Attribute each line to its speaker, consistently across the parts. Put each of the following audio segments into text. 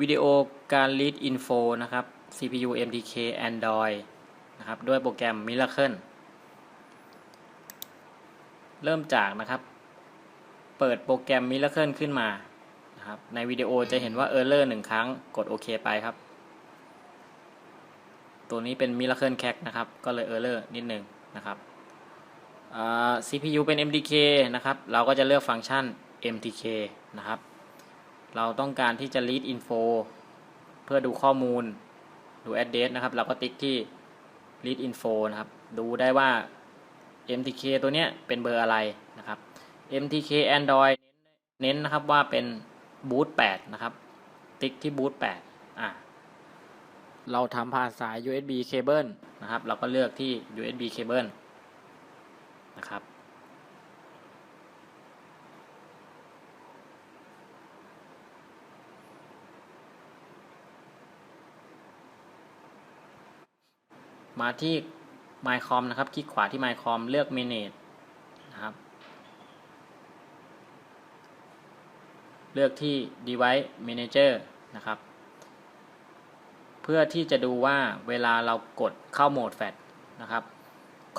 Speaker 1: วิดีโอการ read info นะครับ CPU MTK Android นะครับ ด้วยโปรแกรม Miracle เริ่มจากนะครับ เปิดโปรแกรม Miracle ขึ้นมานะครับ ในวิดีโอจะเห็นว่า Error หนึ่งครั้ง กดโอเคไปครับ ตัวนี้เป็น Miracle Cac นะครับ ก็เลย Error นิดหนึ่งนะครับ CPU เป็น MTK นะครับ เราก็จะเลือกฟังก์ชัน MTK นะครับ เราต้องการที่จะ read info เพื่อดูข้อมูลดู address นะครับ เราก็ติ๊กที่ read info นะครับ ดูได้ว่า MTK ตัวเนี้ยเป็นเบอร์อะไรนะครับ MTK Android เน้นนะครับว่าเป็น boot 8นะครับ ติ๊กที่ boot 8อะเราทำผ่านสาย USB cable นะครับ เราก็เลือกที่ USB cable นะครับ มาที่ MyCom นะครับ คลิกขวาที่ MyCom เลือก Manage นะครับ เลือกที่ Device Manager นะครับ เพื่อที่จะดูว่าเวลาเรากดเข้าโหมดแฟลชนะครับ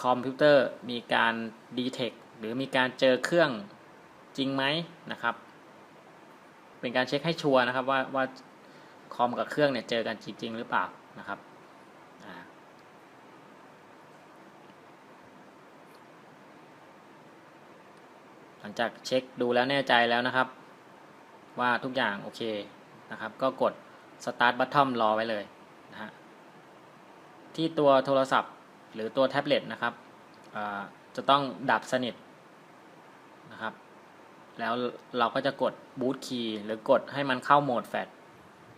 Speaker 1: คอมพิวเตอร์มีการ detect หรือมีการเจอเครื่องจริงไหมนะครับ เป็นการเช็คให้ชัวร์นะครับว่าว่าคอมกับเครื่องเนี่ยเจอกันจริง ๆ หรือเปล่านะครับอ่า ห ลังจากเช็คดูแล้วแน่ใจแล้วนะครับ ว่าทุกอย่างโอเคนะครับ ก็กด start button รอไว้เลยนะฮะที่ตัวโทรศัพท์หรือตัวแท็บเล็ตนะครับจะต้องดับสนิทนะครับ แล้วเราก็จะกด boot key หรือกดให้มันเข้าโหมดแฟลช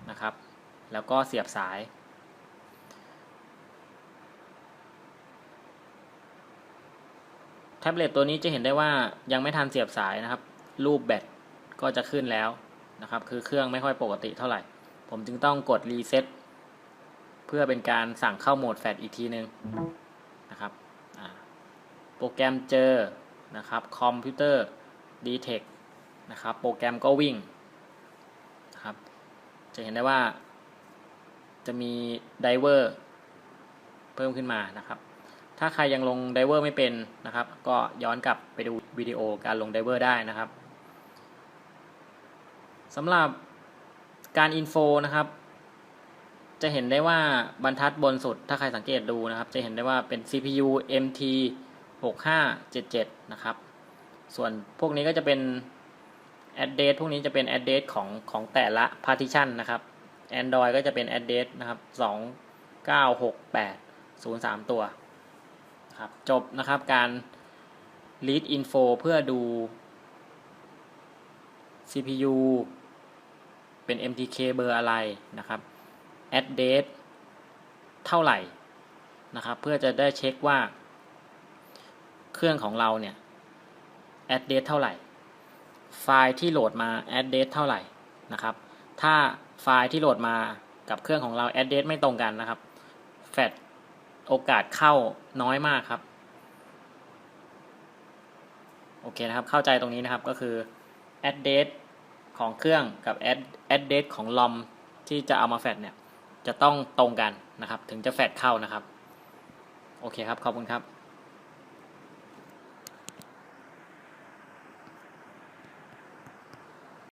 Speaker 1: นะครับ แล้วก็เสียบสาย แท็บเล็ตตัวนี้จะเห็นได้ว่ายังไม่ทันเสียบสายนะครับ รูปแบตก็จะขึ้นแล้วนะครับ คือเครื่องไม่ค่อยปกติเท่าไหร่ ผมจึงต้องกดรีเซ็ตเพื่อเป็นการสั่งเข้าโหมดแฟลชอีกทีนึงนะครับโปรแกรมเจอนะครับคอมพิวเตอร์ดีเทคนะครับ โปรแกรมก็วิ่งนะครับ จะเห็นได้ว่าจะมีไดเวอร์เพิ่มขึ้นมานะครับ ถ้าใครยังลงไดเวอร์ไม่เป็นนะครับ ก็ย้อนกลับไปดูวิดีโอการลงไดเวอร์ได้นะครับสำหรับการอินโฟนะครับ จะเห็นได้ว่าบรรทัดบนสุด ถ้าใครสังเกตดูนะครับ จะเห็นได้ว่าเป็น CPU MT 6577 นะครับ ส่วนพวกนี้ก็จะเป็น address พวกนี้จะเป็น address ของของแต่ละ partition นะครับ Android ก็จะเป็น address นะครับ 296803 ตัว ครับจบนะครับการ read info เพื่อดู CPU เป็น MTK เบอร์อะไรนะครับ address เท่าไหร่นะครับ เพื่อจะได้เช็คว่า เครื่องของเราเนี่ย address เท่าไหร่ ไฟล์ที่โหลดมา address เท่าไหร่นะครับ ถ้าไฟล์ที่โหลดมากับเครื่องของเรา address ไม่ตรงกันนะครับ แฟลช โอกาสเข้าน้อยมากครับ โอเคนะครับ เข้าใจตรงนี้นะครับก็คือ address ของเครื่องกับ address ของลอมที่จะเอามาแฟดเนี่ย จะต้องตรงกันนะครับ ถึงจะแฟดเข้านะครับ โอเคครับ ขอบคุณครับ